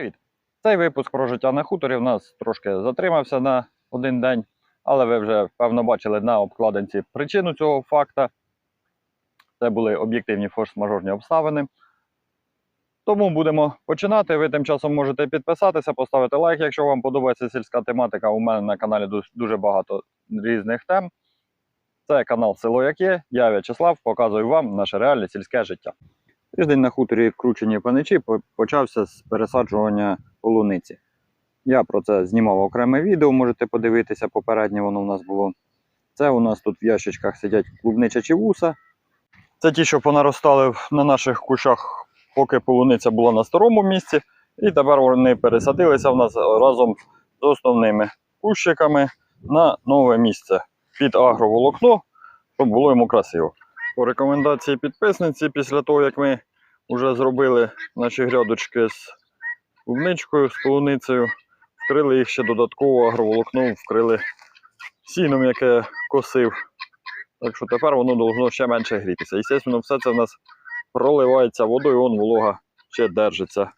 Привіт! Цей випуск про життя на хуторі в нас трошки затримався на один день, але ви вже певно бачили на обкладинці причину цього факта. Це були об'єктивні форс-мажорні обставини. Тому будемо починати. Ви тим часом можете підписатися, поставити лайк, якщо вам подобається сільська тематика. У мене на каналі дуже багато різних тем. Це канал Село Яке. Я В'ячеслав, показую вам наше реальне сільське життя. Тиждень на хуторі кручені паничі почався з пересаджування полуниці. Я про це знімав окреме відео, можете подивитися, попереднє воно у нас було. Це у нас тут в ящичках сидять клубнича чи вуса. Це ті, що понаростали на наших кущах, поки полуниця була на старому місці. І тепер вони пересадилися в нас разом з основними кущиками на нове місце під агроволокно, щоб було йому красиво. По рекомендації підписниці, після того, як ми вже зробили наші грядочки з клубничкою, з полуницею, вкрили їх ще додатково агроволокном, вкрили сіном, яке косив. Так що тепер воно должно ще менше грітися. І, звісно, все це в нас проливається водою, вон волога ще держиться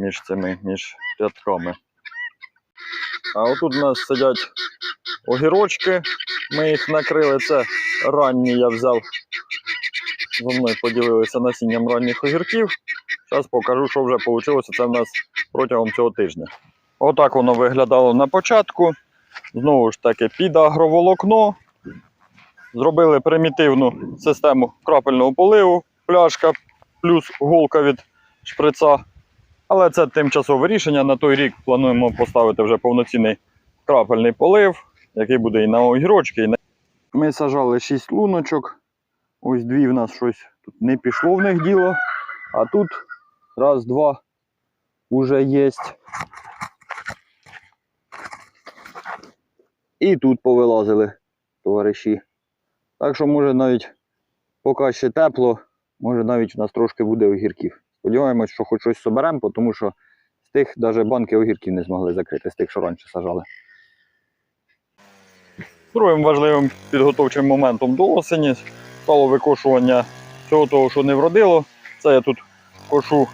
між цими між рядками. А отут у нас сидять огірочки. Ми їх накрили. Це ранні я взяв. Зо мною поділилися насінням ранніх огірків. Зараз покажу, що вже вийшло. Це в нас протягом цього тижня. Отак воно виглядало на початку. Знову ж таки, під агроволокно. Зробили примітивну систему крапельного поливу, пляшка плюс голка від шприца. Але це тимчасове рішення. На той рік плануємо поставити вже повноцінний крапельний полив, який буде і на огірочки, і на. Ми сажали 6 луночок. Ось дві в нас щось тут не пішло в них діло. А тут раз, два уже є. І тут повилазили товариші. Так що, може, навіть поки ще тепло, може навіть у нас трошки буде огірків. Сподіваємось, що хоч щось соберемо, тому що з тих навіть банки огірків не змогли закрити, з тих, що раніше сажали. Другим важливим підготовчим моментом до осені стало викошування всього того, що не вродило. Це я тут кошу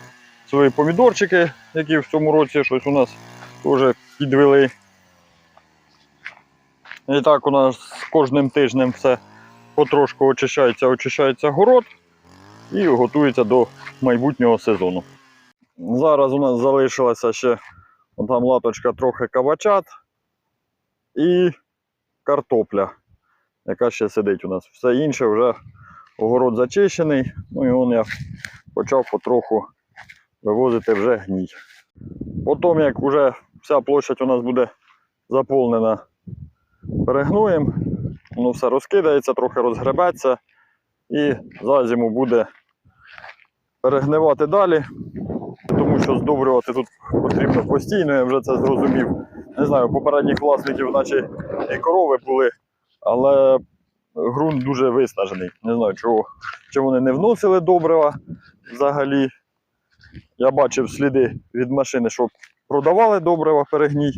свої помідорчики, які в цьому році щось у нас теж підвели. І так у нас кожним тижнем все потрошку очищається, очищається город і готується до майбутнього сезону. Зараз у нас залишилася ще там латочка трохи кабачат і картопля, яка ще сидить у нас. Все інше вже огород зачищений. Ну і он я почав потроху вивозити вже гній. Потім, як вже вся площадь у нас буде заповнена перегноєм, воно все розкидається, трохи розгребеться і за зиму буде перегнивати далі. Тому що здобрювати тут потрібно постійно, я вже це зрозумів. Не знаю, у попередніх власників, наче і корови були, але ґрунт дуже виснажений. Не знаю, чого. Чи вони не вносили добрива взагалі. Я бачив сліди від машини, що продавали добрива перегній.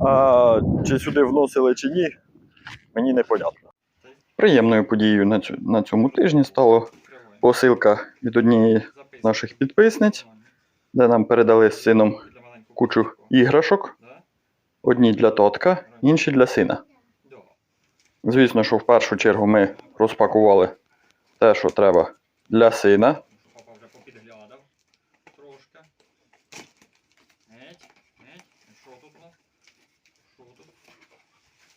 А чи сюди вносили чи ні, мені непонятно. Приємною подією на, цьому тижні стало посилка від однієї з наших підписниць, де нам передали з сином кучу іграшок. Одні для татка, інші для сина. Звісно, що в першу чергу ми розпакували те, що треба для сина. Папа вже попідглядав трошки. Геть, геть. Що тут у нас? Що тут?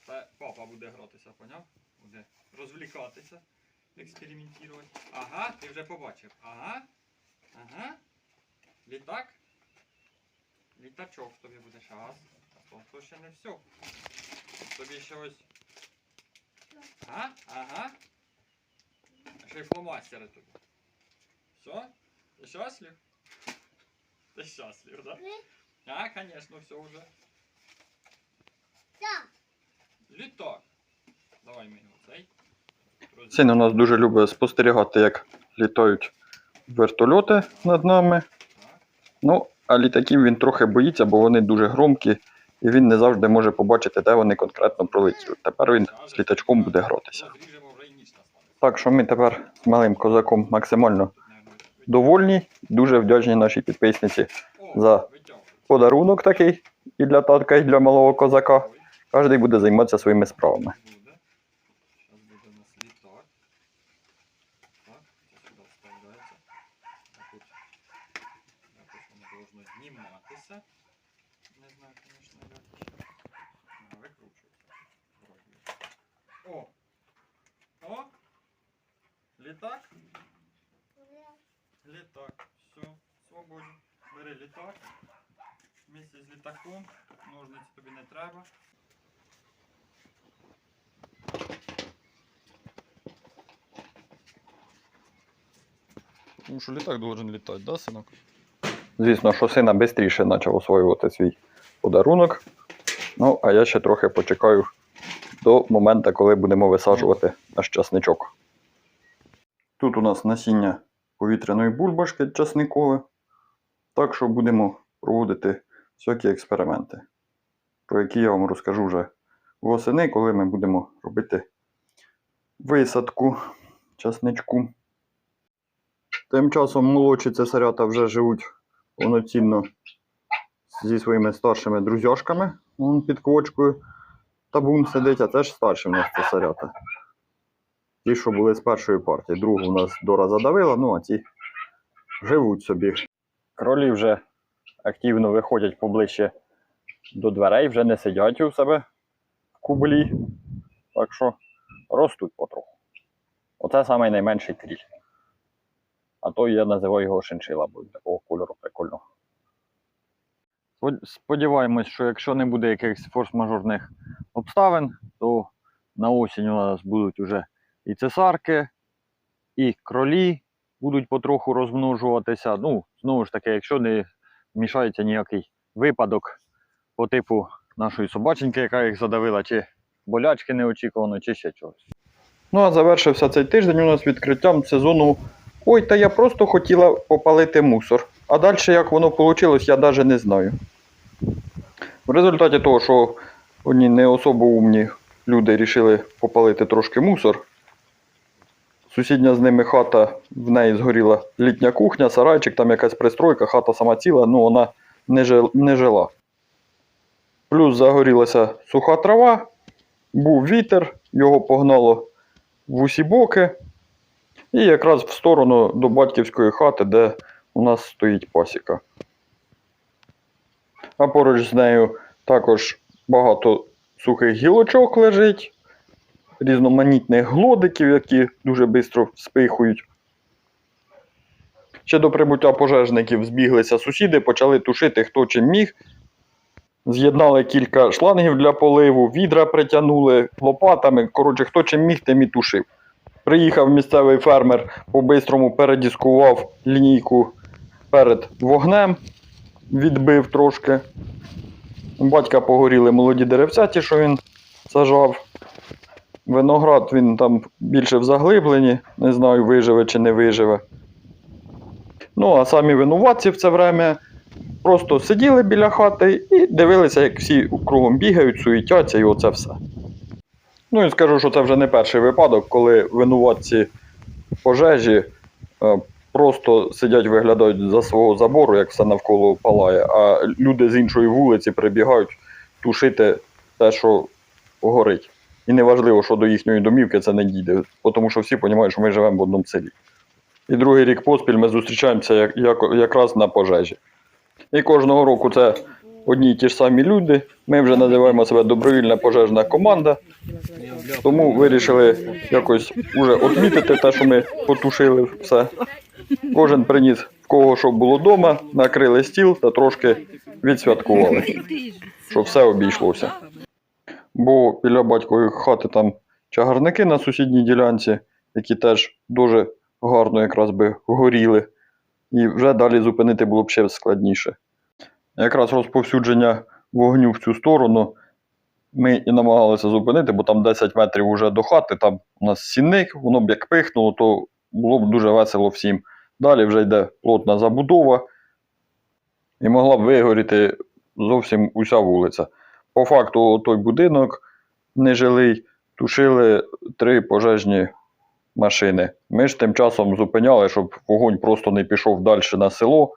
Це папа буде гратися, поняв? Буде розвлікатися, експериментувати. Ага, ти вже побачив. Ага. Ага. Літак. Літачок тобі буде шас. А то, то ще не все. Тобі ще ось. Ага, ага. А ще й фломастери тобі. Все? Ты счастлив? Ты счастлив, да? А, конечно, все уже. Да. Літак. Давай мені оцей. Син у нас дуже любить спостерігати, як літають вертольоти над нами. Ну, а літаків він трохи боїться, бо вони дуже громкі, і він не завжди може побачити, де вони конкретно пролетіли. Тепер він з літачком буде настане. Так що ми тепер малим козаком максимально довольні, дуже вдячні нашій підписниці за подарунок такий і для татка, і для малого козака. Кожен буде займатися своїми справами. Тут якось воно должно зніматися. Не знаю, звісно, як ще. Викручується. О! О! Літак? Літак. Все, свободен. Бери літак. Вместе з літаком. Ножниці тобі не треба. Тому що літак должен літати, да, синок? Звісно, що сина швидше почав освоювати свій подарунок. Ну, а я ще трохи почекаю до моменту, коли будемо висаджувати наш часничок. Тут у нас насіння повітряної бульбашки часникове. Так що будемо проводити всякі експерименти, про які я вам розкажу вже восени, коли ми будемо робити висадку часничку. Тим часом молодші цесарята вже живуть повноцінно зі своїми старшими друзяшками. Вон під квочкою табун сидить, а це ж старші в нас цесарята. Ті, що були з першої партії. Другу у нас Дора задавила, ну а ці живуть собі. Кролі вже активно виходять поближче до дверей, вже не сидять у себе в кублі. Так що ростуть потроху. Оце самий найменший кріль. А то я називаю його шиншила, бо такого кольору прикольного. Спод- Сподіваємось, що якщо не буде якихось форс-мажорних обставин, то на осінь у нас будуть вже і цесарки, і кролі будуть потроху розмножуватися. Ну, знову ж таки, якщо не вмішається ніякий випадок по типу нашої собаченьки, яка їх задавила, чи болячки неочікувано, чи ще чогось. Ну, а завершився цей тиждень у нас відкриттям сезону Ой, та я просто хотіла попалити мусор. А далі як воно вийшло, я навіть не знаю. В результаті того, що одні не особо умні люди вирішили попалити трошки мусор. Сусідня з ними хата, в неї згоріла літня кухня, сарайчик, там якась пристройка, хата сама ціла, ну вона не, жил, не жила. Плюс загорілася суха трава, був вітер, його погнало в усі боки. І якраз в сторону до батьківської хати, де у нас стоїть пасіка. А поруч з нею також багато сухих гілочок лежить, різноманітних глодиків, які дуже швидко спихують. Ще до прибуття пожежників збіглися сусіди, почали тушити хто чим міг. З'єднали кілька шлангів для поливу, відра притягнули лопатами. Коротше, хто чим міг, тим і тушив. Приїхав місцевий фермер, по-бистрому передіскував лінійку перед вогнем, відбив трошки. У батька погоріли молоді деревця, ті, що він сажав. Виноград він там більше в заглибленні, не знаю, виживе чи не виживе. Ну, а самі винуватці в це время просто сиділи біля хати і дивилися, як всі кругом бігають, суетяться і оце все. Ну і скажу, що це вже не перший випадок, коли винуватці пожежі е, просто сидять, виглядають за свого забору, як все навколо палає, а люди з іншої вулиці прибігають тушити те, що горить. І неважливо, що до їхньої домівки це не дійде, тому що всі розуміють, що ми живемо в одному селі. І другий рік поспіль ми зустрічаємося як, як, якраз на пожежі. І кожного року це одні й ті ж самі люди. Ми вже називаємо себе добровільна пожежна команда. Тому вирішили якось уже відмітити те, що ми потушили все. Кожен приніс в кого що було вдома, накрили стіл та трошки відсвяткували, щоб все обійшлося. Бо біля батькової хати там чагарники на сусідній ділянці, які теж дуже гарно якраз би горіли. І вже далі зупинити було б ще складніше. Якраз розповсюдження вогню в цю сторону ми і намагалися зупинити, бо там 10 метрів уже до хати, там у нас сінник, воно б як пихнуло, то було б дуже весело всім. Далі вже йде плотна забудова, і могла б вигоріти зовсім уся вулиця. По факту, той будинок нежилий тушили три пожежні машини. Ми ж тим часом зупиняли, щоб вогонь просто не пішов далі на село.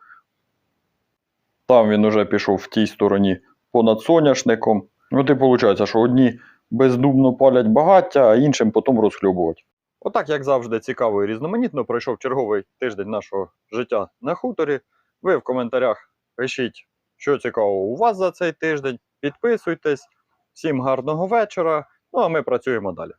Там він уже пішов в тій стороні понад соняшником. От і виходить, що одні бездумно палять багаття, а іншим потім розхлюбувати. Отак, як завжди, цікаво і різноманітно пройшов черговий тиждень нашого життя на хуторі. Ви в коментарях пишіть, що цікавого у вас за цей тиждень. Підписуйтесь. Всім гарного вечора. Ну а ми працюємо далі.